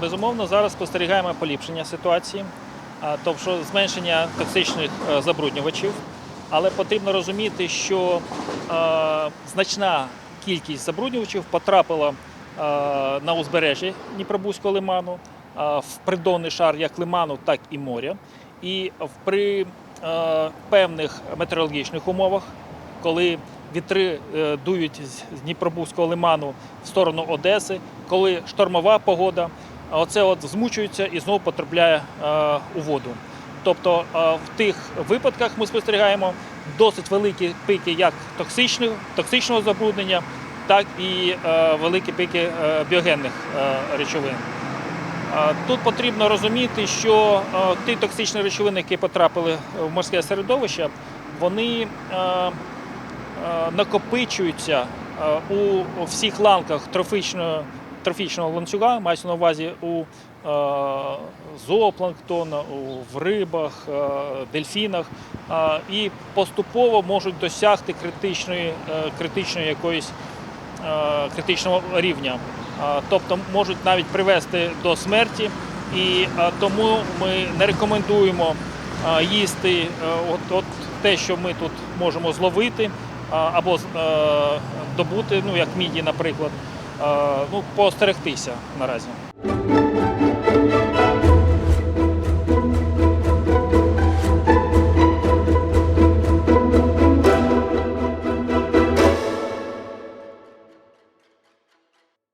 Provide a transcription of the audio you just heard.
Безумовно, зараз спостерігаємо поліпшення ситуації, тобто зменшення токсичних е, забруднювачів. Але потрібно розуміти, що е, значна кількість забруднювачів потрапила е, на узбережжя Дніпробузького лиману, в придонний шар як лиману, так і моря. І при певних метеорологічних умовах, коли вітри дують з Дніпробузького лиману в сторону Одеси, коли штормова погода, оце от змучується і знову потрапляє е, у воду. Тобто е, в тих випадках ми спостерігаємо досить великі пики як токсичного, токсичного забруднення, так і е, великі пики біогенних речовин. Тут потрібно розуміти, що ті токсичні речовини, які потрапили в морське середовище, вони накопичуються у всіх ланках трофічного, трофічного ланцюга, мається на увазі у е, зоопланктона, в рибах, е, дельфінах, е, і поступово можуть досягти критичної, критичної якоїсь критичного рівня. Тобто можуть навіть привести до смерті, і тому ми не рекомендуємо їсти от, от те, що ми тут можемо зловити або добути, ну як міді, наприклад, ну, поостерегтися наразі.